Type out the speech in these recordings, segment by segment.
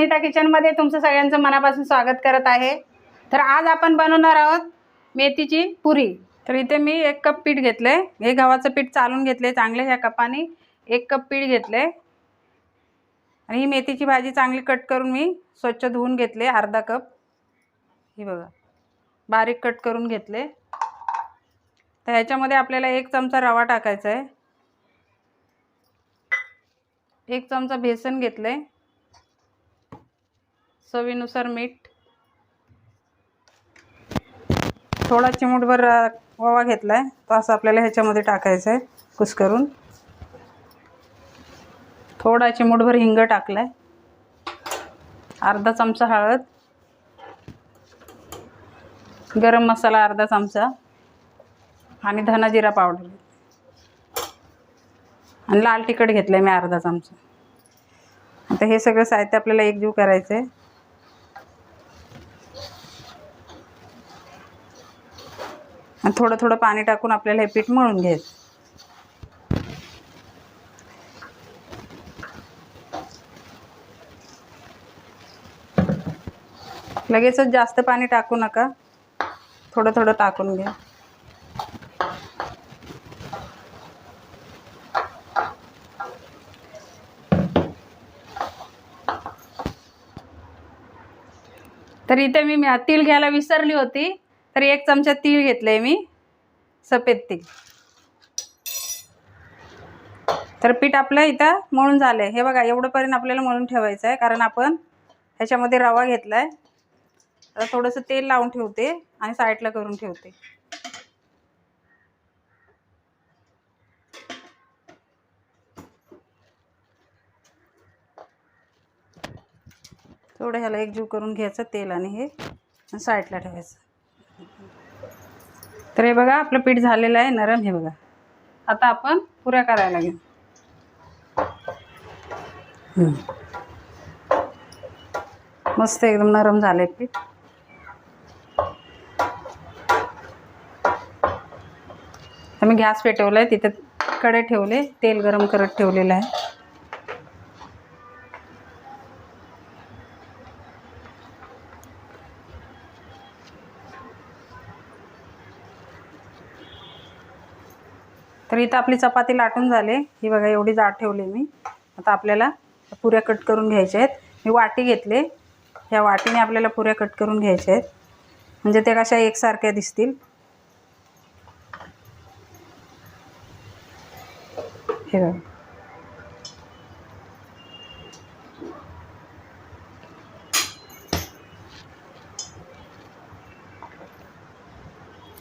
सुनीता किचनमध्ये तुमचं सगळ्यांचं मनापासून स्वागत करत आहे. तर आज आपण बनवणार आहोत मेथीची पुरी. तर इथे मी एक कप पीठ घेतले हे गव्हाचं पीठ चालून घेतले चांगले ह्या कपाने. एक कप पीठ घेतले आणि ही मेथीची भाजी चांगली कट करून मी स्वच्छ धुवून घेतले अर्धा कप. ही बघा बारीक कट करून घेतले. तर ह्याच्यामध्ये आपल्याला एक चमचा रवा टाकायचा आहे एक चमचा बेसन घेतलं आहे चवीनुसार मीठ. थोडा चिमूटभर ओवा घेतला आहे तो असं आपल्याला ह्याच्यामध्ये टाकायचं आहे कुस्करून थोडा चिमूटभर हिंग टाकला आहे अर्धा चमचा हळद. गरम मसाला अर्धा चमचा. आणि धना जिरा पावडर. आणि लाल तिखट घेतलं आहे मी अर्धा चमचा. आता हे सगळं साहित्य आपल्याला एकजीव करायचं आहे आणि थोडं थोडं पाणी टाकून आपल्याला हे पीठ मळून घ्यायचं. लगेचच जास्त पाणी टाकू नका. थोडं थोडं टाकून घ्या. तर इथे मी तेल घ्यायला विसरली होती. तर एक चमचा तीळ घेतले मी. सफेद तीळ. तर पीठ आपलं इथं मळून झालं आहे हे बघा एवढंपर्यंत आपल्याला मळून ठेवायचं आहे कारण आपण ह्याच्यामध्ये रवा घेतला आहे आता थोडंसं तेल लावून ठेवते आणि साईडला करून ठेवते. थोडं ह्याला एकजीव करून घ्यायचं तेल आणि हे साईडला ठेवायचं. तर हे बघा आपलं पीठ झालेलं आहे नरम हे बघा. आता आपण पुऱ्या करायला घेऊ. मस्त एकदम नरम झाले पीठ. तर मी गॅस पेटवला आहे तिथे कडे ठेवले तेल गरम करत ठेवलेलं आहे. तर इथं आपली चपाती लाटून झाले. ही बघा एवढी जाड ठेवली मी. आता आपल्याला पुऱ्या कट करून घ्यायच्या आहेत. मी वाटी घेतले. ह्या वाटीने आपल्याला पुऱ्या कट करून घ्यायच्या आहेत. म्हणजे ते कशा एकसारख्या दिसतील. हे बघा.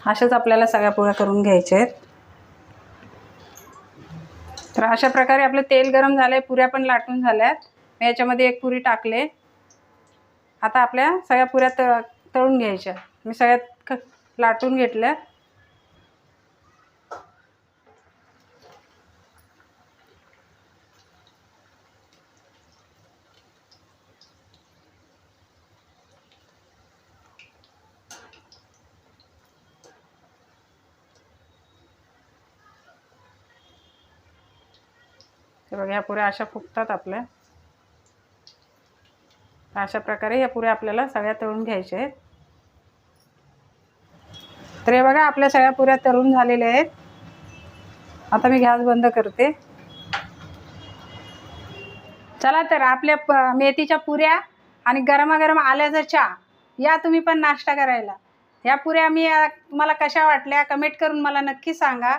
अशाच आपल्याला सगळ्या पोळ्या करून घ्यायच्या आहेत. तर अशा प्रकारे आपलं तेल गरम झालं आहे पुऱ्या पण लाटून झाल्यात. मी याच्यामध्ये एक पुरी टाकले. आता आपल्या सगळ्या पुऱ्या त तळून घ्यायच्या. मी सगळ्यात क लाटून घेतल्या. हे बघा ह्या पुऱ्या अशा फुगतात आपल्या. अशा प्रकारे ह्या पुऱ्या आपल्याला सगळ्या तळून घ्यायच्या आहेत. तर हे बघा आपल्या सगळ्या पुऱ्या तळून झालेल्या आहेत. आता मी गॅस बंद करते. चला तर आपल्या मेथीच्या पुऱ्या आणि गरमागरम आल्याचा चहा या तुम्ही पण नाश्ता करायला. ह्या पुऱ्या मी तुम्हाला कशा वाटल्या कमेंट करून मला नक्की सांगा.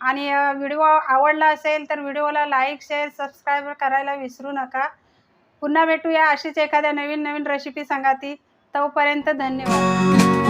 आणि व्हिडिओ आवडला असेल तर व्हिडिओला लाईक शेअर सबस्क्राईब करायला विसरू नका. पुन्हा भेटूया अशीच एखाद्या नवीन नवीन रेसिपी सांगा ती तोपर्यंत धन्यवाद.